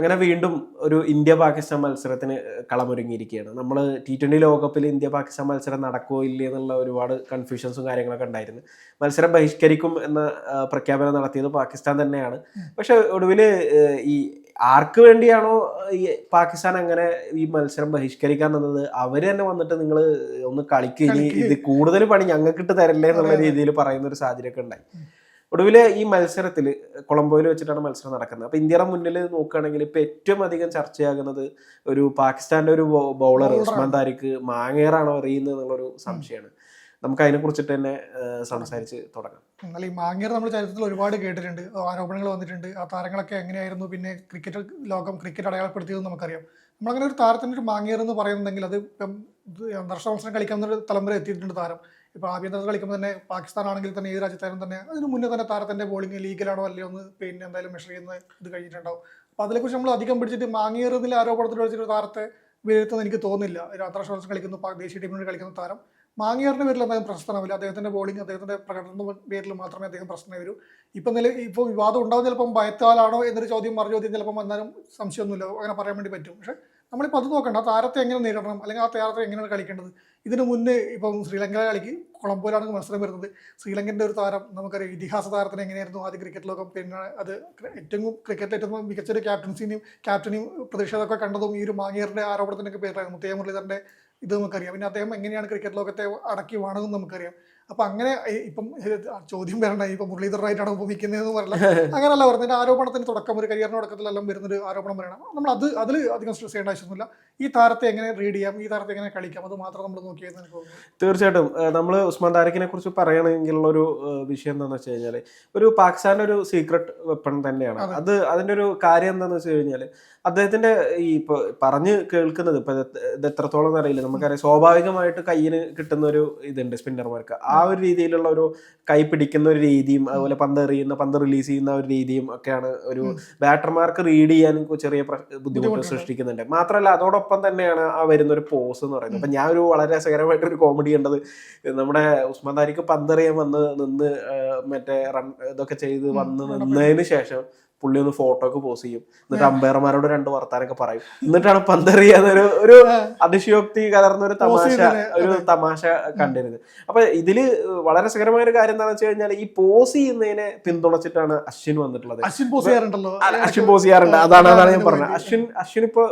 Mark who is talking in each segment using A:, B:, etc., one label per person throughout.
A: അങ്ങനെ വീണ്ടും ഒരു ഇന്ത്യ പാകിസ്ഥാൻ മത്സരത്തിന് കളമൊരുങ്ങിയിരിക്കുകയാണ്. നമ്മൾ ടി ട്വന്റി ലോകകപ്പിൽ ഇന്ത്യ പാകിസ്ഥാൻ മത്സരം നടക്കുമോ ഇല്ലേ എന്നുള്ള ഒരുപാട് കൺഫ്യൂഷൻസും കാര്യങ്ങളൊക്കെ ഉണ്ടായിരുന്നു. മത്സരം ബഹിഷ്കരിക്കും എന്ന പ്രഖ്യാപനം നടത്തിയത് പാകിസ്ഥാൻ തന്നെയാണ്. പക്ഷെ ഒടുവിൽ ഈ ആർക്ക് വേണ്ടിയാണോ ഈ പാകിസ്ഥാൻ അങ്ങനെ ഈ മത്സരം ബഹിഷ്കരിക്കാൻ തന്നത് അവർ തന്നെ വന്നിട്ട് നിങ്ങൾ ഒന്ന് കളിക്കുക ഇനി ഇത് കൂടുതൽ പണി ഞങ്ങൾക്ക് തരല്ലേ എന്നുള്ള. രീതിയിൽ പറയുന്ന ഒരു സാഹചര്യമൊക്കെ ഉണ്ടായി. ഒടുവിൽ ഈ മത്സരത്തിൽ കൊളംബോയിൽ വെച്ചിട്ടാണ് മത്സരം നടക്കുന്നത്. അപ്പൊ ഇന്ത്യയുടെ മുന്നിൽ നോക്കുകയാണെങ്കിൽ ഇപ്പൊ ഏറ്റവും അധികം ചർച്ചയാകുന്നത് ഒരു പാകിസ്ഥാന്റെ ഒരു ബൗളർ ഉസ്മാൻ. താരിഖ് മാങ്ങേറാണോ എറിയുന്നത് എന്നുള്ളൊരു സംശയമാണ്. നമുക്ക് അതിനെ കുറിച്ചിട്ട് തന്നെ സംസാരിച്ച് തുടങ്ങാം.
B: എന്നാൽ ഈ മാങ്ങേർ നമ്മൾ ചരിത്രത്തിൽ ഒരുപാട് കേട്ടിട്ടുണ്ട്. ആരോപണങ്ങൾ വന്നിട്ടുണ്ട്. ആ താരങ്ങളൊക്കെ എങ്ങനെയായിരുന്നു? പിന്നെ ക്രിക്കറ്റ് ലോകം ക്രിക്കറ്റ് അടയാളപ്പെടുത്തിയതെന്ന് നമുക്കറിയാം. നമ്മളങ്ങനെ ഒരു താരത്തിന്റെ ഒരു മാങ്ങേർ എന്ന് പറയുന്നുണ്ടെങ്കിൽ അത് അന്താരാഷ്ട്ര മത്സരം കളിക്കാവുന്ന ഒരു തലമുറ എത്തിയിട്ടുണ്ട് താരം. ഇപ്പോൾ ആഭ്യന്തര കളിക്കുമ്പോൾ തന്നെ പാകിസ്ഥാൻ ആണെങ്കിൽ തന്നെ ഏത് രാജ്യത്തായാലും തന്നെ അതിന് മുന്നേ തന്നെ താരത്തിന്റെ ബോളിംഗ് ലീഗലാണോ അല്ലയോ എന്ന് പിന്നെ എന്തായാലും മെഷർ ചെയ്യുന്ന ഇത് കഴിഞ്ഞിട്ടുണ്ടാവും. അപ്പോൾ അതിനെക്കുറിച്ച് നമ്മൾ അധികം പിടിച്ചിട്ട് മാങ്ങേറുന്നതിൽ ആരോപണത്തിൽ വെച്ചിട്ട് താരത്തെ വിലയിരുത്തുന്നത് എനിക്ക് തോന്നുന്നില്ല. ഒരു അത്ര വർഷം കളിക്കുന്ന ദേശീയ ടീമിന് കളിക്കുന്ന താരം. മാങ്ങിയാറിന്റെ പേരിൽ എന്തായാലും പ്രശ്നമാവില്ല അദ്ദേഹത്തിന്റെ ബോളിംഗ് അദ്ദേഹത്തിന്റെ പ്രകടനം പേരിൽ മാത്രമേ അദ്ദേഹം പ്രശ്നം വരൂ. ഇപ്പം നില ഇപ്പോൾ വിവാദം ഉണ്ടാവും ചിലപ്പം ഭയത്താലാണോ എന്നൊരു ചോദ്യം മറുചോദ്യം ചിലപ്പം വന്നാലും സംശയമൊന്നുമില്ല. അങ്ങനെ പറയാൻ വേണ്ടി പറ്റും. പക്ഷേ നമ്മളിപ്പോൾ അത് നോക്കണ്ട. താരത്തെ എങ്ങനെ നേരിടണം? അല്ലെങ്കിൽ ആ താരത്തെ എങ്ങനെയാണ് കളിക്കേണ്ടത്? ഇതിനു മുന്നേ ഇപ്പം ശ്രീലങ്ക കളിക്ക് കൊളംബോയിലാണ് മത്സരം വരുന്നത്. ശ്രീലങ്കന്റെ ഒരു താരം നമുക്കറിയാം ഇതിഹാസ താരത്തിന് എങ്ങനെയായിരുന്നു ആദ്യ ക്രിക്കറ്റ് ലോകം പിന്നെ അത് ഏറ്റവും ക്രിക്കറ്റ് ഏറ്റവും മികച്ചൊരു ക്യാപ്റ്റൻസിനെയും ക്യാപ്റ്റനെയും പ്രതിഷേധമൊക്കെ കണ്ടതും ഈ ഒരു മാങ്ങിയറിന്റെ ആരോപണത്തിനൊക്കെ പേരായിരുന്നു മുത്തയ്യ മുരളീധരന്റെ ഇത് നമുക്കറിയാം. പിന്നെ അദ്ദേഹം എങ്ങനെയാണ് ക്രിക്കറ്റ് ലോകത്തെ അടക്കി വാണതെന്ന് നമുക്കറിയാം. അപ്പൊ അങ്ങനെ ഇപ്പം ചോദ്യം വരണ്ട ഇപ്പൊ മുരളീധരനായിട്ടാണ് ഉപമിക്കുന്നതെന്ന് പറയില്ല അങ്ങനല്ല പറഞ്ഞതിന്റെ ആരോപണത്തിന് തുടക്കം ഒരു കരിയറിന് തുടക്കത്തിലെല്ലാം വരുന്നൊരു ആരോപണം വരണം നമ്മൾ അത് അതിൽ അധികം സ്ട്രെസ് ചെയ്യേണ്ട ആവശ്യമൊന്നുമില്ല. ഈ താരത്തെ എങ്ങനെ റീഡ് ചെയ്യാം? ഈ താരത്തെ എങ്ങനെ കളിക്കാം? അത് മാത്രം നമ്മൾ നോക്കിയത്
A: തീർച്ചയായിട്ടും. നമ്മൾ ഉസ്മാൻ താരിഖിനെ കുറിച്ച് പറയുകയാണെങ്കിലുള്ള ഒരു വിഷയം എന്താണെന്ന് വെച്ച് കഴിഞ്ഞാൽ ഒരു പാകിസ്ഥാന്റെ ഒരു സീക്രട്ട് വെപ്പൺ തന്നെയാണ്.
B: അത്.
A: അതിന്റെ ഒരു കാര്യം എന്താണെന്ന് വെച്ച് കഴിഞ്ഞാൽ അദ്ദേഹത്തിന്റെ ഈ ഇപ്പൊ പറഞ്ഞ് കേൾക്കുന്നത് ഇപ്പൊ ഇത് ഇത് എത്രത്തോളം അറിയില്ല. നമുക്കറിയാം. സ്വാഭാവികമായിട്ട് കയ്യിന് കിട്ടുന്ന ഒരു ഇതുണ്ട് സ്പിന്നർമാർക്ക് ആ ഒരു രീതിയിലുള്ള ഒരു കൈ പിടിക്കുന്ന ഒരു രീതിയും അതുപോലെ പന്ത് എറിയുന്ന പന്ത് റിലീസ് ചെയ്യുന്ന ഒരു രീതിയും ഒക്കെയാണ് ഒരു. ബാറ്റർമാർക്ക് റീഡ് ചെയ്യാൻ ചെറിയ ബുദ്ധിമുട്ട്. സൃഷ്ടിക്കുന്നുണ്ട്. മാത്രമല്ല അതോടൊപ്പം തന്നെയാണ് ആ വരുന്ന ഒരു പോസ് എന്ന് പറയുന്നത്. അപ്പൊ ഞാൻ ഒരു വളരെ രസകരമായിട്ട് ഒരു കോമഡി കണ്ടത്. നമ്മുടെ ഉസ്മാൻ താരിക്ക് പന്തെറിയാൻ വന്ന് നിന്ന് ആ, മറ്റേ റൺ ഇതൊക്കെ ചെയ്ത് വന്ന് നിന്നതിന് ശേഷം പുള്ളി ഒന്ന് ഫോട്ടോ ഒക്കെ പോസ് ചെയ്യും. എന്നിട്ട് അമ്പയർമാരോട് രണ്ട് വർത്താനൊക്കെ പറയും. എന്നിട്ടാണ് പന്തെറിയാതെ ഒരു ഒരു അതിശയോക്തി കലർന്ന ഒരു തമാശ ഒരു തമാശ കണ്ടിരുന്നത്. അപ്പൊ ഇതിൽ വളരെ രസകരമായ ഒരു കാര്യം എന്താണെന്ന് വെച്ച് കഴിഞ്ഞാൽ ഈ പോസ് ചെയ്യുന്നതിനെ പിന്തുണച്ചിട്ടാണ് അശ്വിൻ വന്നിട്ടുള്ളത്.
B: അശ്വിൻ പോസ് ചെയ്യാറുണ്ടല്ലോ.
A: അശ്വിൻ പോസ് ചെയ്യാറുണ്ട്. അതാണ് അതാണ് ഞാൻ പറഞ്ഞത്. അശ്വിൻ അശ്വിൻ ഇപ്പൊ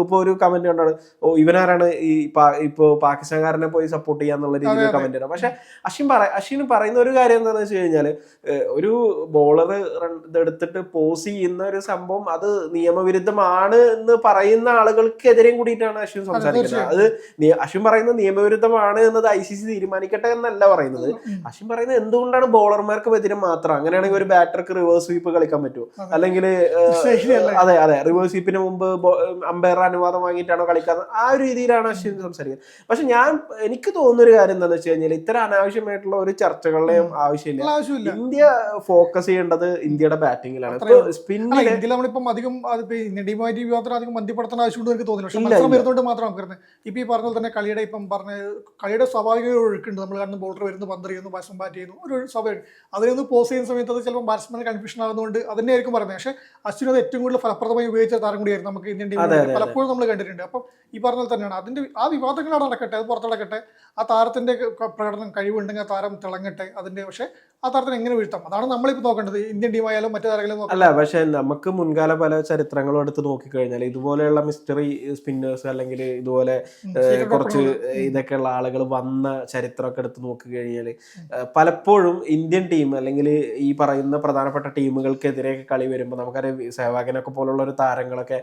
A: ഇപ്പൊ- ഒരു കമന്റ് കണ്ടാണ് ഓ ഇവനാരാണ് ഈ പാ- ഇപ്പൊ പാകിസ്ഥാൻകാരനെ പോയി സപ്പോർട്ട് ചെയ്യാന്നുള്ള രീതിയിൽ. കമന്റ് ഇടാം പക്ഷെ അശ്വിൻ പറ അശ്വിൻ പറയുന്ന ഒരു കാര്യം എന്താണെന്ന് വെച്ച് കഴിഞ്ഞാൽ ഒരു ബോളർ ഇതെടുത്തിട്ട് പോസ് ചെയ്യുന്ന ഒരു സംഭവം അത് നിയമവിരുദ്ധമാണ് എന്ന് പറയുന്ന ആളുകൾക്കെതിരെയും കൂടിയിട്ടാണ് അശ്വിൻ സംസാരിക്കുന്നത്. അത് അശ്വിൻ പറയുന്നത് നിയമവിരുദ്ധമാണ് എന്നത് ഐ സി സി തീരുമാനിക്കട്ടെ എന്നല്ല പറയുന്നത്. അശ്വിൻ പറയുന്നത് എന്തുകൊണ്ടാണ് ബോളർമാർക്ക് എതിരെ മാത്രം? അങ്ങനെയാണെങ്കിൽ ഒരു ബാറ്റർക്ക് റിവേഴ്സ് സ്വീപ്പ് കളിക്കാൻ പറ്റുമോ? അല്ലെങ്കിൽ അതെ അതെ. റിവേഴ്സ് സ്വീപ്പിന് മുമ്പ് അമ്പയർ അനുവാദം വാങ്ങിയിട്ടാണോ കളിക്കാൻ ആ ഒരു രീതിയിലാണ് അശ്വിൻ സംസാരിക്കുന്നത്. പക്ഷെ ഞാൻ എനിക്ക് തോന്നുന്ന ഒരു കാര്യം എന്താണെന്ന് വെച്ച് കഴിഞ്ഞാൽ ഇത്തരം അനാവശ്യമായിട്ടുള്ള ഒരു ചർച്ചകളുടെയും ആവശ്യമില്ല. ഇന്ത്യ ഫോക്കസ് ചെയ്യേണ്ടത് ഇന്ത്യയുടെ ബാറ്റിങ്ങിലാണ്
B: നമ്മളിപ്പം അധികം ഈ വിവാദത്തിന് അധികം ബന്ധപ്പെടുത്തേണ്ട ആവശ്യമുണ്ട് എനിക്ക് തോന്നില്ല. പക്ഷെ മത്സരം. വരുന്നതുകൊണ്ട് മാത്രം നമുക്ക് വരുന്നത്. ഇപ്പൊ ഈ പറഞ്ഞ തന്നെ കളിയുടെ ഇപ്പം പറഞ്ഞ കളിയുടെ സ്വാഭാവിക ഒഴുക്കുണ്ട്. നമ്മൾ കാണുന്ന ബോളർ വരുന്നു പന്ത് ചെയ്യുന്നു ബാറ്റ്സ്മാൻ ബാറ്റ് ചെയ്യുന്നു ഒരു സ്വാഭാവിക അതിനൊന്ന് പോസ് ചെയ്യുന്ന സമയത്ത് അത് ചിലപ്പോൾ ബാറ്റ്സ്മാൻ കൺഫ്യൂഷൻ ആകുന്നതുകൊണ്ട് അതിനെ ആയിരിക്കും പറയുന്നത്. പക്ഷേ അശ്വിൻ അത് ഏറ്റവും കൂടുതൽ ഫലപ്രദമായി ഉപയോഗിച്ച താരം കൂടിയായിരുന്നു നമുക്ക് ഇന്ത്യൻ ടീമിൽ പലപ്പോഴും നമ്മൾ കണ്ടിട്ടുണ്ട്. അപ്പം ഈ പറഞ്ഞ തന്നെയാണ്. അതിന്റെ ആ വിവാദങ്ങൾ അവിടെ നടക്കട്ടെ അത് പുറത്തടക്കട്ടെ ആ താരത്തിന്റെ പ്രകടനം കഴിവുണ്ടെങ്കിൽ ആ താരം തിളങ്ങട്ടെ. അതിന്റെ പക്ഷേ ആ താരത്തിന് എങ്ങനെ വീഴ്ത്താം? അതാണ് നമ്മളിപ്പോൾ നോക്കേണ്ടത്. ഇന്ത്യൻ ടീമായാലും മറ്റു താരങ്ങളും നോക്കാം
A: അല്ല പക്ഷെ നമുക്ക് മുൻകാല പല ചരിത്രങ്ങളും എടുത്ത് നോക്കിക്കഴിഞ്ഞാൽ ഇതുപോലെയുള്ള മിസ്റ്ററി സ്പിന്നേഴ്സ് അല്ലെങ്കിൽ ഇതുപോലെ കുറച്ച് ഇതൊക്കെ ഉള്ള ആളുകൾ വന്ന ചരിത്രമൊക്കെ എടുത്ത് നോക്കിക്കഴിഞ്ഞാൽ പലപ്പോഴും ഇന്ത്യൻ ടീം അല്ലെങ്കിൽ ഈ പറയുന്ന പ്രധാനപ്പെട്ട ടീമുകൾക്കെതിരെ കളി വരുമ്പോൾ നമുക്കറിയാം സേവാഗനൊക്കെ പോലുള്ള ഒരു താരങ്ങളൊക്കെ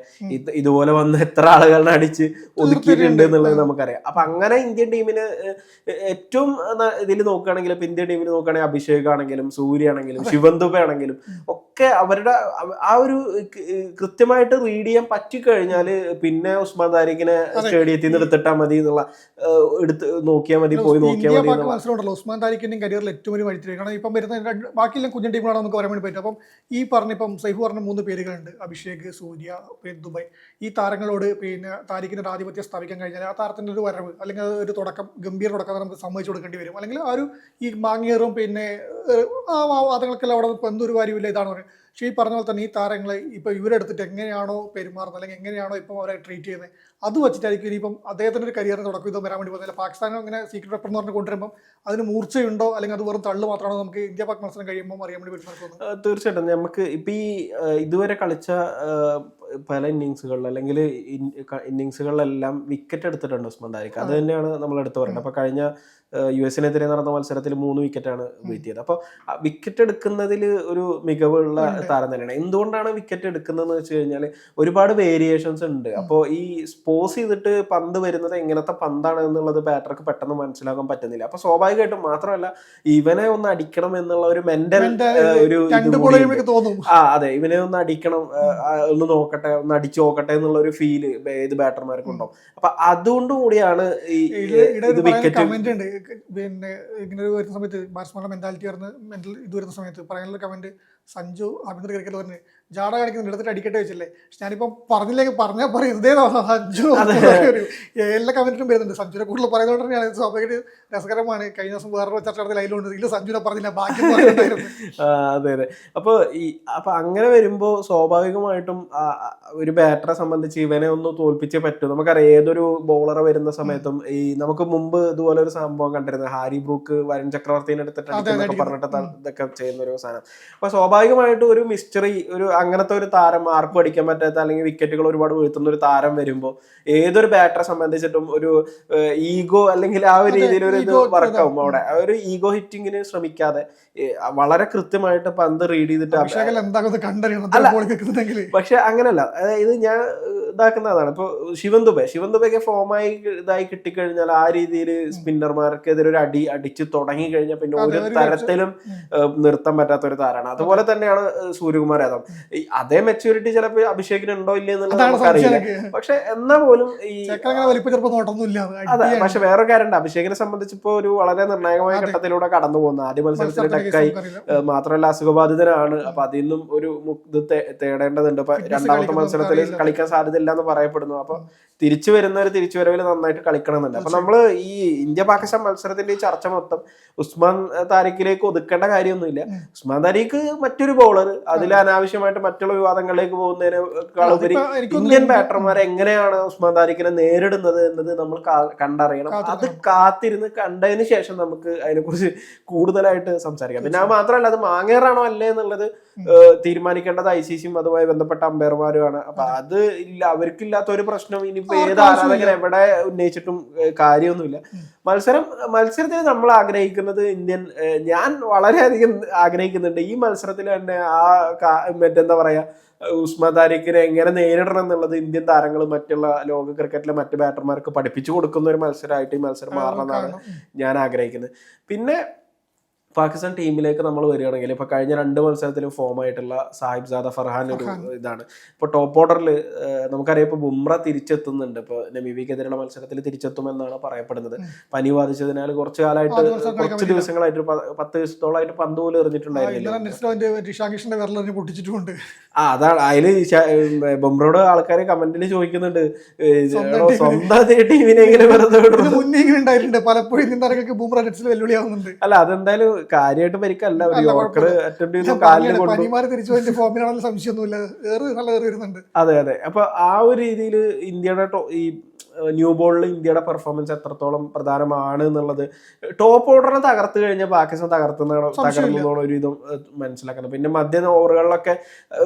A: ഇതുപോലെ വന്ന് എത്ര ആളുകളെ അടിച്ച് ഒതുക്കിയിട്ടുണ്ട് എന്നുള്ളത് നമുക്കറിയാം. അപ്പൊ അങ്ങനെ ഇന്ത്യൻ ടീമിന് ഏറ്റവും ഇതിൽ നോക്കുകയാണെങ്കിൽ ഇപ്പൊ ഇന്ത്യൻ ടീമിന് നോക്കുകയാണെങ്കിൽ അഭിഷേക് ആണെങ്കിലും സൂര്യ ആണെങ്കിലും ശിവൻ ദുബെ ആണെങ്കിലും ഒക്കെ അവരുടെ അവ- ആ ഒരു കൃത്യമായിട്ട് റീഡ് ചെയ്യാൻ പറ്റിക്കഴിഞ്ഞാൽ പിന്നെ ഉസ്മാൻ താരിഖിനെ. സ്റ്റേഡിയത്തിൽ നിന്ന് എടുത്തിട്ടാ മതി എന്നുള്ള എടുത്ത് നോക്കിയാൽ മതി പോയി നോക്കിയാൽ മതി
B: മനസ്സിലുണ്ടല്ലോ ഉസ്മാൻ താരിഖിന്റെ കരിയറിൽ ഏറ്റവും വലിയ വഴിത്തിരി കാരണം ഇപ്പം വരുന്ന രണ്ട് ബാക്കിയെല്ലാം കുഞ്ഞു ടീമുകളാണ് നമുക്ക് പറയാൻ വേണ്ടി പറ്റും അപ്പം ഈ പറഞ്ഞ ഇപ്പം സൈഫ് പറഞ്ഞ മൂന്ന് പേരുകളുണ്ട് അഭിഷേക് സൂര്യ പിന്നെ ദുബായ് ഈ താരങ്ങളോട് പിന്നെ താരിഖിന്റെ ഒരു ആധിപത്യം സ്ഥാപിക്കാൻ കഴിഞ്ഞാൽ ആ താരത്തിന്റെ ഒരു വരവ് അല്ലെങ്കിൽ ഒരു തുടക്കം ഗംഭീര തുടക്കം നമുക്ക് സമ്മതിച്ചു കൊടുക്കേണ്ടി വരും അല്ലെങ്കിൽ ആ ഒരു ഈ മാങ്ങിയറും പിന്നെ ആ വാദങ്ങൾക്കെല്ലാം അവിടെ ഇപ്പം എന്തൊരു കാര്യമില്ല ഇതാണ് പറയുന്നത് പക്ഷേ ഈ പറഞ്ഞ പോലെ തന്നെ ഈ താരങ്ങളെ ഇപ്പോൾ ഇവരെടുത്തിട്ട് എങ്ങനെയാണോ പെരുമാറുന്നത്? അല്ലെങ്കിൽ എങ്ങനെയാണോ ഇപ്പം അവരെ ട്രീറ്റ് ചെയ്യുന്നത്? അത് വെച്ചിട്ടായിരിക്കും ഇനിയിപ്പം അദ്ദേഹത്തിന്റെ ഒരു കരിയറിന് തുടക്കം. ഇത് വരാൻ വേണ്ടി പോകുന്നത്. പാകിസ്ഥാനും അങ്ങനെ സീക്രട്ട് വെപ്പൺ എന്ന് പറഞ്ഞ് കൊണ്ടുവരുമ്പോൾ അതിന് മൂർച്ചയുണ്ടോ? അല്ലെങ്കിൽ അത് വെറും തള്ളു മാത്രമാണോ നമുക്ക് ഇന്ത്യ പാക് മത്സരം കഴിയുമ്പോൾ അറിയാൻ വേണ്ടി പറ്റുന്ന തോന്നുന്നു
A: തീർച്ചയായിട്ടും. നമുക്ക് ഇപ്പം ഈ ഇതുവരെ കളിച്ച പല ഇന്നിങ്സുകളിൽ അല്ലെങ്കിൽ ഇന്നിങ്സുകളിലെല്ലാം വിക്കറ്റ് എടുത്തിട്ടുണ്ട് ഉസ്മാൻ താരിഖ്. അത് തന്നെയാണ് നമ്മൾ എടുത്തു പറയുന്നത് അപ്പൊ കഴിഞ്ഞ യു എസിനെതിരെ നടന്ന മത്സരത്തിൽ മൂന്ന് വിക്കറ്റാണ് വീഴ്ത്തിയത് അപ്പോൾ വിക്കറ്റ് എടുക്കുന്നതിൽ ഒരു മികവുള്ള താരം തന്നെയാണ്. എന്തുകൊണ്ടാണ് വിക്കറ്റ് എടുക്കുന്നതെന്ന് വെച്ച് കഴിഞ്ഞാൽ ഒരുപാട് വേരിയേഷൻസ് ഉണ്ട്. അപ്പോൾ ഈ സ്പോസ് ചെയ്തിട്ട് പന്ത് വരുന്നത് എങ്ങനത്തെ പന്താണ് എന്നുള്ളത് ബാറ്റർക്ക് പെട്ടെന്ന് മനസ്സിലാക്കാൻ പറ്റുന്നില്ല. അപ്പൊ സ്വാഭാവികമായിട്ടും മാത്രമല്ല ഇവനെ ഒന്ന് അടിക്കണം എന്നുള്ള ഒരു മെന്റൽ ഒരു. ആ അതെ. ഇവനെ ഒന്ന് അടിക്കണം ഒന്ന് നോക്കട്ടെ ഒന്ന് അടിച്ചു നോക്കട്ടെ എന്നുള്ള ഒരു ഫീൽ ഏത് ബാറ്റർമാർക്കും ഉണ്ടാവും അപ്പൊ അതുകൊണ്ട് കൂടിയാണ് ഈ ഇത് വിക്കറ്റ്
B: കമന്റ് ഉണ്ട്. പിന്നെ ഇങ്ങനെ വരുന്ന സമയത്ത് ബാറ്റ്സ്മാന്റെ മെന്റാലിറ്റി വരുന്ന മെന്റൽ ഇത് വരുന്ന സമയത്ത് പറയാനുള്ള കമന്റ് സഞ്ജു ആഭ്യന്തര ക്രിക്കറ്റ് പറഞ്ഞ് ജാട കാണിക്കുന്ന എടുത്തിട്ട് അടിക്കട്ടെ വെച്ചല്ലേ പക്ഷെ ഞാനിപ്പം പറഞ്ഞില്ലെങ്കിൽ പറഞ്ഞാൽ പറയും ഇതേ സഞ്ജു എല്ലാ കമന്റിനും വരുന്നുണ്ട്. സഞ്ജുനെ കൂടുതൽ പറയുന്നത് തന്നെയാണ് സ്വാഭാവികമായിട്ട് സ്വാഭാവിക രസകരമാണ്. കഴിഞ്ഞ ദിവസം വേറൊരു ചർച്ച നടത്തി ലൈനിലുണ്ട്. ഇതിൽ സഞ്ജുനെ പറഞ്ഞില്ല ബാക്കി
A: അതെ അതെ. അപ്പോൾ ഈ അപ്പോൾ അങ്ങനെ വരുമ്പോൾ സ്വാഭാവികമായിട്ടും ഒരു ബാറ്ററെ സംബന്ധിച്ച് ഇവനെ ഒന്ന് തോൽപ്പിച്ചേ പറ്റൂ. നമുക്കറിയാം ഏതൊരു ബോളർ വരുന്ന സമയത്തും ഈ നമുക്ക് മുമ്പ് ഇതുപോലെ ഒരു സംഭവം കണ്ടിരുന്നത്. ഹാരി ബ്രൂക്ക് വരുൺ ചക്രവർത്തിനെ എടുത്തിട്ട് പറഞ്ഞിട്ട് ഇതൊക്കെ ചെയ്യുന്ന ഒരു സാധനം. അപ്പൊ സ്വാഭാവികമായിട്ടും ഒരു മിസ്റ്ററി ഒരു അങ്ങനത്തെ ഒരു താരം ആർക്കും അടിക്കാൻ പറ്റാത്ത അല്ലെങ്കിൽ വിക്കറ്റുകൾ ഒരുപാട് വീഴ്ത്തുന്ന ഒരു താരം വരുമ്പോൾ ഏതൊരു ബാറ്ററെ സംബന്ധിച്ചിട്ടും ഒരു ഈഗോ അല്ലെങ്കിൽ ആ ഒരു രീതിയിൽ ഒരു ഇത് വർക്കാവും അവിടെ. ആ ഒരു ഈഗോ ഹിറ്റിങ്ങിന് ശ്രമിക്കാതെ വളരെ കൃത്യമായിട്ട് പന്ത് റീഡ് ചെയ്തിട്ട് പക്ഷെ അങ്ങനല്ല. അതായത് ഞാൻ ഇതാക്കുന്നതാണ്. ഇപ്പൊ ശിവൻ ദുബെ ശിവൻ ദുബെക്ക് ഫോമായി ഇതായി കിട്ടിക്കഴിഞ്ഞാൽ ആ രീതിയിൽ സ്പിന്നർമാർക്കെതിരെ ഒരു അടി അടിച്ച് തുടങ്ങി കഴിഞ്ഞാൽ പിന്നെ ഒരു തരത്തിലും നിർത്താൻ പറ്റാത്ത ഒരു താരമാണ് അതുപോലെ തന്നെയാണ് സൂര്യകുമാർ യാദവ്. ഈ അതേ മെച്യൂരിറ്റി ചിലപ്പോ അഭിഷേകിന് ഉണ്ടോ ഇല്ല എന്നുള്ളത് നമുക്കറിയില്ല പക്ഷെ എന്നാ പോലും ഈ അതെ പക്ഷെ വേറൊരു കാര്യമുണ്ട്. അഭിഷേകിനെ സംബന്ധിച്ച് ഇപ്പൊ ഒരു വളരെ നിർണായകമായ ഘട്ടത്തിലൂടെ കടന്നു പോകുന്ന ആദ്യ മത്സരത്തിൽ ടെക്കായി. മാത്രമല്ല അസുഖബാധിതനാണ്. അപ്പൊ അതിൽ നിന്നും ഒരു ഇത് തേടേണ്ടതുണ്ട്. രണ്ടാമത്തെ മത്സരത്തിൽ കളിക്കാൻ സാധ്യതയില്ല എന്ന് പറയപ്പെടുന്നു. അപ്പൊ തിരിച്ചു വരുന്ന ഒരു തിരിച്ചുവരവിൽ നന്നായിട്ട് കളിക്കണമെന്നുണ്ട്. അപ്പൊ നമ്മൾ ഈ ഇന്ത്യ പാകിസ്ഥാൻ മത്സരത്തിന്റെ ഈ ചർച്ച മൊത്തം ഉസ്മാൻ താരിഖിലേക്ക് ഒതുക്കേണ്ട കാര്യമൊന്നുമില്ല. ഉസ്മാൻ താരിഖ് മറ്റൊരു ബോളർ അതിൽ അനാവശ്യമായിട്ട് മറ്റുള്ള വിവാദങ്ങളിലേക്ക് പോകുന്നതിനേക്കാൾ ഉപരി ഇന്ത്യൻ ബാറ്റർമാരെ എങ്ങനെയാണ് ഉസ്മാൻ താരിഖിനെ നേരിടുന്നത് എന്നത് നമ്മൾ കണ്ടറിയണം. അത്. കാത്തിരുന്ന് കണ്ടതിന് ശേഷം നമുക്ക് അതിനെക്കുറിച്ച് കൂടുതലായിട്ട് സംസാരിക്കാം. പിന്നെ അത് മാത്രമല്ല അത് മാങ്ങേറാണോ അല്ലേ എന്നുള്ളത് തീരുമാനിക്കേണ്ടത് ഐ സി സിയും അതുമായി ബന്ധപ്പെട്ട അമ്പയർമാരുമാണ് അപ്പൊ അത്. ഇല്ല അവർക്കില്ലാത്ത ഒരു പ്രശ്നം ഇനിയിപ്പോ ഏത് ആരാധകൻ എവിടെ ഉന്നയിച്ചിട്ടും കാര്യമൊന്നുമില്ല. മത്സരം മത്സരത്തിൽ നമ്മൾ ആഗ്രഹിക്കുന്നത് ഇന്ത്യൻ ഞാൻ വളരെയധികം ആഗ്രഹിക്കുന്നുണ്ട്. ഈ മത്സരത്തിൽ തന്നെ ആ മറ്റെന്താ പറയാ ഉസ്മാ താരിഖിനെ എങ്ങനെ നേരിടണം എന്നുള്ളത് ഇന്ത്യൻ താരങ്ങൾ മറ്റുള്ള ലോക ക്രിക്കറ്റിലെ മറ്റ് ബാറ്റർമാർക്ക് പഠിപ്പിച്ചു കൊടുക്കുന്ന ഒരു മത്സരമായിട്ട് ഈ മത്സരം
B: മാറണം എന്നാണ്
A: ഞാൻ ആഗ്രഹിക്കുന്നത്. പിന്നെ പാകിസ്ഥാൻ ടീമിലേക്ക് നമ്മൾ വരികയാണെങ്കിൽ ഇപ്പൊ കഴിഞ്ഞ രണ്ട് മത്സരത്തിലും ഫോം ആയിട്ടുള്ള സാഹിബ് സാദ ഫർഹാൻ ഒരു ഇതാണ്. ഇപ്പൊ ടോപ്പ് ഓർഡറിൽ നമുക്കറിയാം ഇപ്പൊ ബുംറ തിരിച്ചെത്തുന്നുണ്ട്. ഇപ്പൊ നമീബിക്കെതിരെയുള്ള മത്സരത്തിൽ തിരിച്ചെത്തും എന്നാണ്
B: പറയപ്പെടുന്നത്.
A: പനി ബാധിച്ചതിനാൽ കുറച്ച് കാലമായിട്ട് കുറച്ച് ദിവസങ്ങളായിട്ട് പത്ത് ദിവസത്തോളമായിട്ട് പന്ത് പോലും
B: എറിഞ്ഞിട്ടുണ്ടായിരുന്നു
A: എറിഞ്ഞിട്ടുണ്ടായിരുന്നില്ല. ആ അതാണ്. അതിൽ ബുംറയുടെ ആൾക്കാർ കമന്റിൽ ചോദിക്കുന്നുണ്ട്.
B: സ്വന്തം
A: ടീമിനെങ്കിലും വെറുതെ
B: പലപ്പോഴും വെല്ലുവിളിയാവുന്നുണ്ട്
A: അല്ല അതെന്തായാലും കാര്യമായിട്ട് പരിക്കല്ല ഒരു
B: യോക്കർ
A: യോർക്കർ. അറ്റംപ്റ്റ് ചെയ്ത്
B: തിരിച്ചു ഫോമിനാണെന്ന് സംശയമൊന്നുമില്ല. നല്ല ഏറി വരുന്നുണ്ട്.
A: അതെ അതെ. അപ്പൊ ആ ഒരു രീതിയിൽ ഇന്ത്യയുടെ ഈ ന്യൂ ബോളിൽ ഇന്ത്യയുടെ പെർഫോമൻസ് എത്രത്തോളം പ്രധാനമാണ് എന്നുള്ളത് ടോപ്പ് ഓർഡറിനെ തകർത്ത് കഴിഞ്ഞാൽ പാകിസ്ഥാൻ തകർത്തുന്ന
B: സംശയമില്ല.
A: ഒരു ഇതും മനസ്സിലാക്കണം. മനസ്സിലാക്കുന്നത് പിന്നെ മധ്യ ഓവറുകളിലൊക്കെ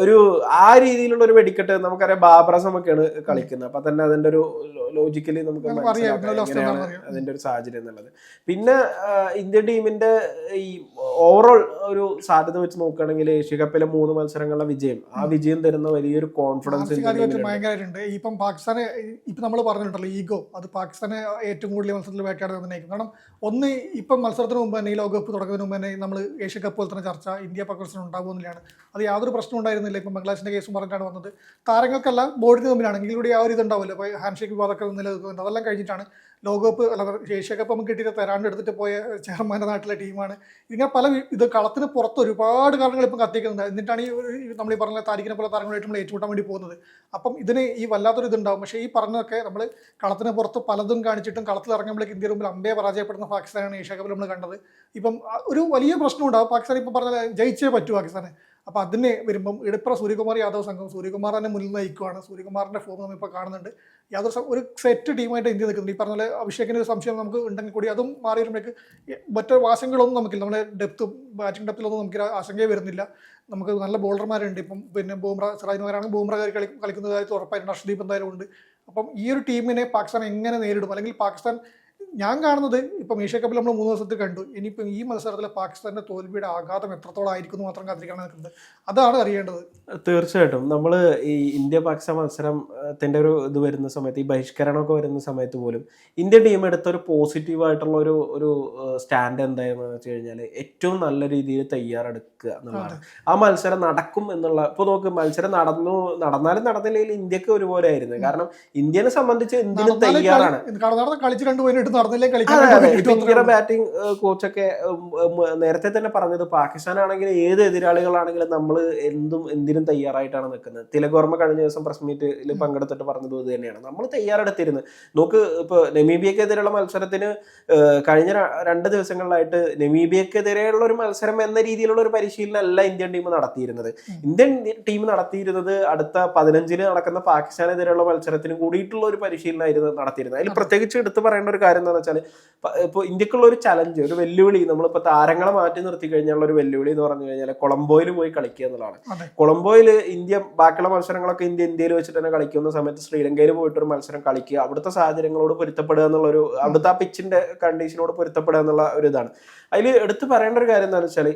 A: ഒരു ആ രീതിയിലുള്ള ഒരു വെടിക്കെട്ട് നമുക്കറിയാം ബാബറസം ഒക്കെയാണ് കളിക്കുന്നത്. അപ്പൊ തന്നെ അതിന്റെ ഒരു ലോജിക്കലി നമുക്ക് മനസ്സിലാക്കാം. അതിന്റെ ഒരു സാഹചര്യം എന്നുള്ളത്. പിന്നെ ഇന്ത്യൻ ടീമിന്റെ ഈ ഓവറോൾ ഒരു സാധ്യത വെച്ച് നോക്കുകയാണെങ്കിൽ ഏഷ്യ കപ്പിലെ മൂന്ന് മത്സരങ്ങളിലെ വിജയം. ആ വിജയം തരുന്ന വലിയൊരു കോൺഫിഡൻസ്
B: ഭയങ്കരമായിട്ടുണ്ട്. ഇപ്പം പാകിസ്ഥാനെ ഇപ്പം നമ്മൾ പറഞ്ഞിട്ടുണ്ടല്ലോ ഈഗോ അത് പാകിസ്ഥാനെ ഏറ്റവും കൂടുതൽ മത്സരത്തിൽ വേട്ടയാടുന്നത് തന്നെയായിരിക്കും കാരണം ഒന്ന് ഇപ്പം മത്സരത്തിന് മുമ്പ് തന്നെ ഈ ലോകകപ്പ് തുടങ്ങുന്നതിന് മുമ്പ് തന്നെ നമ്മൾ ഏഷ്യ കപ്പ് പോലെ തന്നെ ചർച്ച ഇന്ത്യ പാകിസ്ഥാൻ ഉണ്ടാകുമെന്നില്ലാണ് അത് യാതൊരു പ്രശ്നം ഉണ്ടായിരുന്നില്ല ഇപ്പം ബംഗ്ലാദേശിന്റെ കേസും പറഞ്ഞിട്ടാണ് വന്നത്. താരങ്ങൾക്കല്ല ബോർഡിന് തമ്മിലാണ് എങ്കിലും കൂടി ആ ഒരു ഇതുണ്ടാവില്ല ഇപ്പോൾ ഹാൻഡ് ഷേക്ക് വിവാദമൊക്കെ നിലനിൽക്കുന്നുണ്ട്. അതെല്ലാം കഴിഞ്ഞിട്ടാണ് ലോകകപ്പ് അല്ല ഏഷ്യ നമുക്ക് കിട്ടിയിട്ട് തരാണ്ട് എടുത്തിട്ട് പോയ ചെയർമാന്റെ നാട്ടിലെ ടീമാണ്. ഇങ്ങനെ പല ഇത് കളത്തിന് പുറത്ത് ഒരുപാട് കാരണങ്ങൾ ഇപ്പം കത്തിക്കുന്നുണ്ട് എന്നിട്ടാണ് ഈ നമ്മൾ ഈ പറഞ്ഞ താരിക്കിനെ പോലെ താരങ്ങളായിട്ട് നമ്മൾ ഏറ്റുമുട്ടാൻ വേണ്ടി പോകുന്നത്. അപ്പം ഇതിന് ഈ വല്ലാത്തൊരു ഇതുണ്ടാവും. പക്ഷേ ഈ പറഞ്ഞതൊക്കെ നമ്മൾ കളത്തിന് പുറത്ത് പലതും കാണിച്ചിട്ടും കളത്തിൽ ഇറങ്ങുമ്പോഴേക്ക് ഇന്ത്യയുടെ മുമ്പിൽ അമ്പയെ പരാജയപ്പെടുന്ന പാകിസ്ഥാനാണ് ഏഷ്യ കപ്പിൽ നമ്മൾ കണ്ടത്. ഇപ്പം ഒരു വലിയ പ്രശ്നം പ്രശ്നമുണ്ടാവും പാകിസ്ഥാൻ ഇപ്പം പറഞ്ഞാൽ ജയിച്ചേ പറ്റൂ പാകിസ്ഥാനെ. അപ്പോൾ അതിന് വരുമ്പം ഇടപ്പുറ സൂര്യകുമാർ യാദവ് സംഘം സൂര്യകുമാർ തന്നെ മുന്നിൽ നയിക്കുകയാണ് സൂര്യകുമാറിന്റെ ഫോം നമ്മൾ നമ്മളിപ്പോൾ കാണുന്നുണ്ട്. യാദവ് ഒരു സെറ്റ് ടീമായിട്ട് ഇന്ത്യ നിൽക്കുന്നുണ്ട്. ഈ പറഞ്ഞ പോലെ അഭിഷേകിന് ഒരു സംശയം നമുക്ക് ഉണ്ടെങ്കിൽ കൂടി അതും മാറി വരുമ്പോഴേക്ക് മറ്റു ആശങ്കകളൊന്നും നമുക്കില്ല. നമ്മുടെ ഡെപ്ത് ബാറ്റിംഗ് ഡെപ്തിലൊന്നും നമുക്ക് ആശങ്കയെ വരുന്നില്ല. നമുക്ക് നല്ല ബോളർമാരുണ്ട് ഇപ്പം. പിന്നെ ബൂമ്ര സിറാജ് നഗറാണെങ്കിൽ ബൂമ്ര കളി കളിക്കുന്നതായിട്ട് ഉറപ്പായിട്ട് അർഷദീപ് എന്തായാലും ഉണ്ട്. അപ്പം ഈ ഒരു ടീമിനെ പാകിസ്ഥാൻ എങ്ങനെ നേരിടും? അല്ലെങ്കിൽ പാകിസ്ഥാൻ ഞാൻ കാണുന്നത് ഇപ്പം ഏഷ്യ കപ്പിൽ നമ്മൾ മൂന്ന് ദിവസത്തിൽ കണ്ടു. ഇനിയിപ്പം ഈ മത്സരത്തിലെ പാകിസ്ഥാന്റെ തോൽവിയുടെ ആഘാതം എത്രത്തോളം ആയിരിക്കും എന്ന് മാത്രം കാത്തിരിക്കാൻ നിൽക്കുന്നത്. അതാണ് അറിയേണ്ടത്.
A: തീർച്ചയായിട്ടും. നമ്മൾ ഈ ഇന്ത്യ പാകിസ്ഥാൻ മത്സരത്തിന്റെ ഒരു ഇത് വരുന്ന സമയത്ത് ഈ ബഹിഷ്കരണമൊക്കെ വരുന്ന സമയത്ത് പോലും ഇന്ത്യൻ ടീം എടുത്ത ഒരു പോസിറ്റീവ് ആയിട്ടുള്ള ഒരു ഒരു സ്റ്റാൻഡ് എന്തായിരുന്നു വെച്ച് കഴിഞ്ഞാൽ ഏറ്റവും നല്ല രീതിയിൽ തയ്യാറെടുക്കുക എന്നുള്ളതാണ്. ആ മത്സരം നടക്കും എന്നുള്ള ഇപ്പൊ നോക്ക് മത്സരം നടന്നു നടന്നാലും നടന്നില്ലെങ്കിൽ ഇന്ത്യയ്ക്ക് ഒരുപോലെ ആയിരുന്നു കാരണം ഇന്ത്യനെ സംബന്ധിച്ച് എന്തിനും തയ്യാറാണ്.
B: കളിച്ച് രണ്ട് നടന്നില്ലേ കളിക്കാൻ.
A: ബാറ്റിംഗ് കോച്ചൊക്കെ നേരത്തെ തന്നെ പറഞ്ഞത് പാകിസ്ഥാൻ ആണെങ്കിൽ ഏത് എതിരാളികളാണെങ്കിലും നമ്മൾ എന്തും എന്തിനും തയ്യാറായിട്ടാണ് നിൽക്കുന്നത്. തിലകോർമ്മ കഴിഞ്ഞ ദിവസം പ്രസ് മീറ്റിൽ പങ്കെടുത്തിട്ട് പറഞ്ഞത് ഇത് തന്നെയാണ്. നമ്മൾ തയ്യാറെടുത്തിരുന്നു. നോക്ക് ഇപ്പൊ നമീബിയക്കെതിരെയുള്ള മത്സരത്തിന് കഴിഞ്ഞ രണ്ട് ദിവസങ്ങളിലായിട്ട് നമീബിയക്കെതിരെയുള്ള ഒരു മത്സരം എന്ന രീതിയിലുള്ള ഒരു പരിശീലനം അല്ല ഇന്ത്യൻ ടീം നടത്തിയിരുന്നത്. ഇന്ത്യൻ ടീം നടത്തിയിരുന്നത് അടുത്ത പതിനഞ്ചിന് നടക്കുന്ന പാകിസ്ഥാനെതിരെയുള്ള മത്സരത്തിന് കൂടിയിട്ടുള്ള ഒരു പരിശീലനമായിരുന്നു നടത്തിയിരുന്നത്. അതിൽ പ്രത്യേകിച്ച് എടുത്തു പറയേണ്ട ഒരു കാര്യം എന്താണെന്ന് വെച്ചാൽ ഇപ്പോൾ ഇന്ത്യക്കുള്ള ഒരു ചലഞ്ച് ഒരു വെല്ലുവിളി നമ്മളിപ്പോൾ താരങ്ങളെ മാറ്റി നിർത്തി കഴിഞ്ഞാൽ ഒരു വെല്ലുവിളി എന്ന് പറഞ്ഞു കഴിഞ്ഞാൽ കൊളംബോയിൽ പോയി കളിക്കുക എന്നുള്ളതാണ്. കൊളംബോയിൽ ഇന്ത്യ ബാക്കിയുള്ള മത്സരങ്ങളൊക്കെ ഇന്ത്യ ഇന്ത്യയിൽ വെച്ചിട്ട് തന്നെ കളിക്കുന്ന സമയത്ത് ശ്രീലങ്കയിൽ പോയിട്ട് ഒരു മത്സരം കളിക്കുക അവിടുത്തെ സാഹചര്യങ്ങളോട് പൊരുത്തപ്പെടുക എന്നുള്ള ഒരു അവിടുത്തെ ആ പിച്ചിന്റെ കണ്ടീഷനോട് പൊരുത്തപ്പെടുക എന്നുള്ള ഒരു ഇതാണ് അതിൽ എടുത്തു പറയേണ്ട ഒരു കാര്യം എന്താണെന്ന് വെച്ചാൽ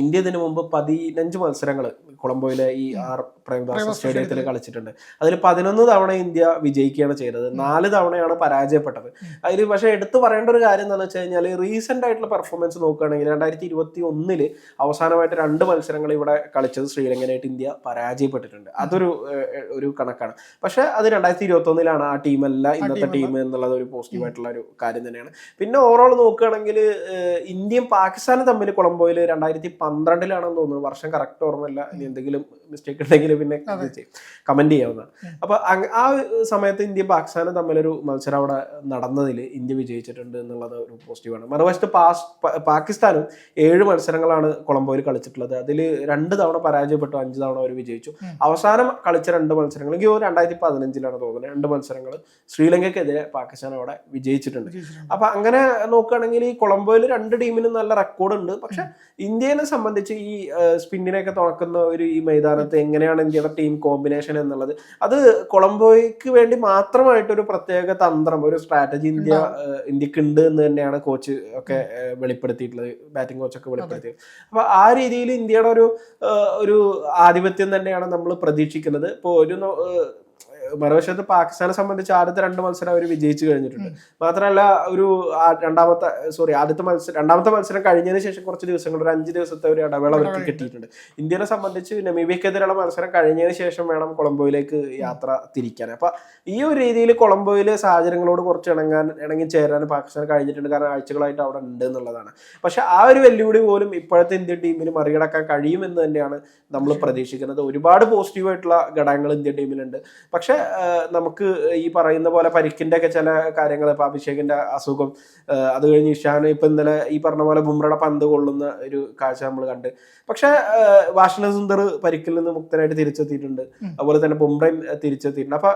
A: ഇന്ത്യ ഇതിനു മുമ്പ് പതിനഞ്ച് മത്സരങ്ങൾ കൊളംബോയിലെ ഈ ആർ പ്രേമദാസ സ്റ്റേഡിയത്തിൽ
B: സ്റ്റേഡിയത്തിൽ
A: കളിച്ചിട്ടുണ്ട്. അതിൽ പതിനൊന്ന് തവണ ഇന്ത്യ വിജയിക്കുകയാണ് ചെയ്തത്. നാല് തവണയാണ് പരാജയപ്പെട്ടത്. അതിൽ പക്ഷെ എടുത്തു പറയേണ്ട ഒരു കാര്യം എന്താണെന്ന് വെച്ച് കഴിഞ്ഞാൽ റീസെന്റ് ആയിട്ടുള്ള പെർഫോമൻസ് നോക്കുകയാണെങ്കിൽ രണ്ടായിരത്തി ഇരുപത്തി ഒന്നിൽ അവസാനമായിട്ട് രണ്ട് മത്സരങ്ങൾ ഇവിടെ കളിച്ചത് ശ്രീലങ്കനായിട്ട് ഇന്ത്യ പരാജയപ്പെട്ടിട്ടുണ്ട്. അതൊരു ഒരു കണക്കാണ്. പക്ഷെ അത് രണ്ടായിരത്തി ഇരുപത്തി ഒന്നിലാണ് ആ ടീമല്ല. ഇന്നത്തെ ടീം എന്നുള്ളത് ഒരു പോസിറ്റീവ് ആയിട്ടുള്ള ഒരു കാര്യം തന്നെയാണ്. പിന്നെ ഓവറോൾ നോക്കുകയാണെങ്കിൽ ഇന്ത്യയും പാകിസ്ഥാനും തമ്മിൽ കൊളംബോയിൽ രണ്ടായിരത്തി പന്ത്രണ്ടിലാണെന്ന് തോന്നുന്നു. വർഷം കറക്റ്റ് ഓർമ്മയില്ല. ഇനി എന്തെങ്കിലും മിസ്റ്റേക്ക് ഉണ്ടെങ്കിൽ പിന്നെ കമന്റ് ചെയ്യാവുന്നതാണ്. അപ്പൊ ആ സമയത്ത് ഇന്ത്യ പാകിസ്ഥാനും തമ്മിലൊരു മത്സരം അവിടെ നടന്നതിൽ ഇന്ത്യ വിജയിച്ചിട്ടുണ്ട് എന്നുള്ളത് ഒരു പോസിറ്റീവാണ് മറുവശത്ത് പാസ് പാകിസ്ഥാനും ഏഴ് മത്സരങ്ങളാണ് കൊളംബോയിൽ കളിച്ചിട്ടുള്ളത്. അതിൽ രണ്ട് തവണ പരാജയപ്പെട്ടു അഞ്ച് തവണ അവർ വിജയിച്ചു. അവസാനം കളിച്ച രണ്ട് മത്സരങ്ങൾ എനിക്ക് രണ്ടായിരത്തി പതിനഞ്ചിലാണ് തോന്നുന്നത്. രണ്ട് മത്സരങ്ങൾ ശ്രീലങ്കയ്ക്കെതിരെ പാകിസ്ഥാൻ അവിടെ വിജയിച്ചിട്ടുണ്ട്.
B: വിജയിച്ചിട്ടുണ്ട്.
A: അപ്പൊ അങ്ങനെ നോക്കുകയാണെങ്കിൽ ഈ കൊളംബോയിൽ രണ്ട് ടീമിനും നല്ല റെക്കോർഡ് ഉണ്ട്. പക്ഷെ ഇന്ത്യനെ സംബന്ധിച്ച് ഈ സ്പിന്നിനെയൊക്കെ തുറക്കുന്ന ഒരു ഈ മൈതാനത്ത് എങ്ങനെയാണ് ഇന്ത്യയുടെ ടീം കോമ്പിനേഷൻ എന്നുള്ളത്? അത് കൊളംബോയ്ക്ക് വേണ്ടി മാത്രമായിട്ട് ഒരു പ്രത്യേക തന്ത്രം ഒരു സ്ട്രാറ്റജി ഇന്ത്യ ഇന്ത്യയ്ക്ക് ഉണ്ട് എന്ന് തന്നെയാണ് കോച്ച് ഒക്കെ വെളിപ്പെടുത്തിയിട്ടുള്ളത്. ബാറ്റിംഗ് കോച്ചൊക്കെ വെളിപ്പെടുത്തിയത്. അപ്പൊ ആ രീതിയിൽ ഇന്ത്യയുടെ ഒരു ഒരു ആധിപത്യം തന്നെയാണ് നമ്മൾ പ്രതീക്ഷിക്കുന്നത്. ഇപ്പോൾ ഒരു മറുവശത്ത് പാകിസ്ഥാനെ സംബന്ധിച്ച് ആദ്യത്തെ രണ്ട് മത്സരം അവർ വിജയിച്ചു കഴിഞ്ഞിട്ടുണ്ട്. മാത്രമല്ല ഒരു രണ്ടാമത്തെ സോറി ആദ്യത്തെ മത്സരം രണ്ടാമത്തെ മത്സരം കഴിഞ്ഞതിന് ശേഷം കുറച്ച് ദിവസങ്ങൾ ഒരു അഞ്ച് ദിവസത്തെ ഒരു ഇടവേള അവർക്ക് കിട്ടിയിട്ടുണ്ട്. ഇന്ത്യനെ സംബന്ധിച്ച് നമീബിയക്കെതിരെയുള്ള മത്സരം കഴിഞ്ഞതിന് ശേഷം വേണം കൊളംബോയിലേക്ക് യാത്ര തിരിക്കാൻ. അപ്പൊ ഈ ഒരു രീതിയിൽ കൊളംബോയിലെ സാഹചര്യങ്ങളോട് കുറച്ച് ഇണങ്ങാൻ ഇണങ്ങി ചേരാൻ പാകിസ്ഥാൻ കഴിഞ്ഞിട്ടുണ്ട്. കാരണം ആഴ്ചകളായിട്ട് അവിടെ ഉണ്ട് എന്നുള്ളതാണ്. പക്ഷെ ആ ഒരു വെല്ലുവിളി പോലും ഇപ്പോഴത്തെ ഇന്ത്യൻ ടീമിന് മറികടക്കാൻ കഴിയുമെന്ന് തന്നെയാണ് നമ്മൾ പ്രതീക്ഷിക്കുന്നത്. ഒരുപാട് പോസിറ്റീവ് ആയിട്ടുള്ള ഘടകങ്ങൾ ഇന്ത്യൻ ടീമിലുണ്ട്. പക്ഷെ നമുക്ക് ഈ പറയുന്ന പോലെ പരിക്കിന്റെ ഒക്കെ ചില കാര്യങ്ങൾ ഇപ്പൊ അഭിഷേകിന്റെ അസുഖം അത് കഴിഞ്ഞ് ഇഷാൻ ഇപ്പൊ ഇന്നലെ ഈ പറഞ്ഞ പോലെ ബുംറയുടെ പന്ത് കൊള്ളുന്ന ഒരു കാഴ്ച നമ്മൾ കണ്ട്. പക്ഷെ വാഷിന സുന്ദർ പരിക്കിൽ നിന്ന് മുക്തനായിട്ട് തിരിച്ചെത്തിയിട്ടുണ്ട്. അതുപോലെ തന്നെ ബുംറയും തിരിച്ചെത്തിയിട്ടുണ്ട്. അപ്പൊ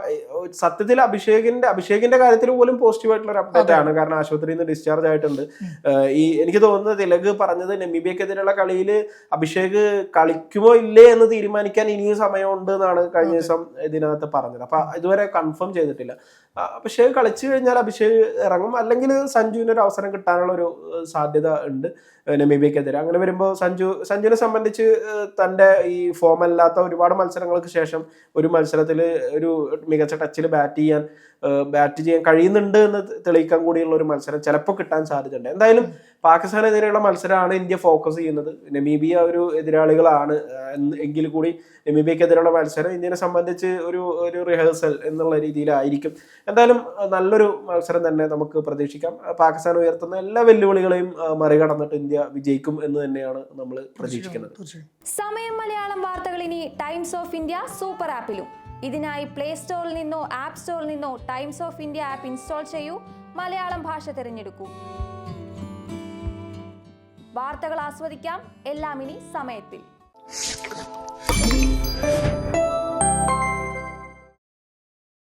A: സത്യത്തിൽ അഭിഷേകിന്റെ അഭിഷേകിന്റെ കാര്യത്തിൽ പോലും പോസിറ്റീവ് ആയിട്ടുള്ള ഒരു അപ്ഡേറ്റ് ആണ്. കാരണം ആശുപത്രിയിൽ നിന്ന് ഡിസ്ചാർജ് ആയിട്ടുണ്ട്. ഈ എനിക്ക് തോന്നുന്നത് തിലക് പറഞ്ഞത് നമീബിയക്കെതിരെയുള്ള കളിയിൽ അഭിഷേക് കളിക്കുമോ ഇല്ലേ എന്ന് തീരുമാനിക്കാൻ ഇനിയും സമയമുണ്ട് എന്നാണ് കഴിഞ്ഞ ദിവസം ഇതിനകത്ത് പറഞ്ഞത്. അപ്പൊ ഇതുവരെ കൺഫേം ചെയ്തിട്ടില്ല. അഭിഷേക് കളിച്ചു കഴിഞ്ഞാൽ അഭിഷേക് ഇറങ്ങും. അല്ലെങ്കിൽ സഞ്ജുവിന് ഒരു അവസരം കിട്ടാനുള്ള ഒരു സാധ്യത ഉണ്ട് നമീബിയക്കെതിരെ. അങ്ങനെ വരുമ്പോൾ സഞ്ജു സഞ്ജുവിനെ സംബന്ധിച്ച് തന്റെ ഈ ഫോം അല്ലാത്ത ഒരുപാട് മത്സരങ്ങൾക്ക് ശേഷം ഒരു മത്സരത്തിൽ ഒരു മികച്ച ടച്ചിൽ ബാറ്റ് ചെയ്യാൻ ബാറ്റ് ചെയ്യാൻ കഴിയുന്നുണ്ട് എന്ന് തെളിയിക്കാൻ കൂടിയുള്ള ഒരു മത്സരം ചിലപ്പോൾ കിട്ടാൻ സാധ്യതയുണ്ട്. എന്തായാലും പാകിസ്ഥാനെതിരെയുള്ള മത്സരമാണ് ഇന്ത്യ ഫോക്കസ് ചെയ്യുന്നത്. നമീബിയ ഒരു എതിരാളികളാണ് എങ്കിൽ കൂടി നമീബിയക്കെതിരെയുള്ള മത്സരം ഇന്ത്യനെ സംബന്ധിച്ച് ഒരു ഒരു റിഹേഴ്സൽ എന്നുള്ള രീതിയിലായിരിക്കും എന്തായാലും നല്ലൊരു മത്സരം തന്നെ നമുക്ക് പ്രതീക്ഷിക്കാം. പാകിസ്ഥാൻ ഉയർത്തുന്ന എല്ലാ വെല്ലുവിളികളെയും മറികടന്നിട്ട് ഇന്ത്യ വിജയിക്കും എന്ന് തന്നെയാണ് നമ്മൾ പ്രതീക്ഷിക്കുന്നത്.
C: സമയം മലയാളം വാർത്തകൾ ഇനി ടൈംസ് ഓഫ് ഇന്ത്യ സൂപ്പർ ആപ്പിലും. ഇതിനായി പ്ലേ സ്റ്റോറിൽ നിന്നോ ആപ്പ് സ്റ്റോറിൽ നിന്നോ Times of India app install ചെയ്യൂ. മലയാളം ഭാഷ തിരഞ്ഞെടുക്കൂ. വാർത്തകൾ ആസ്വദിക്കാം. എല്ലാം ഇനി സമയത്തിൽ.
D: you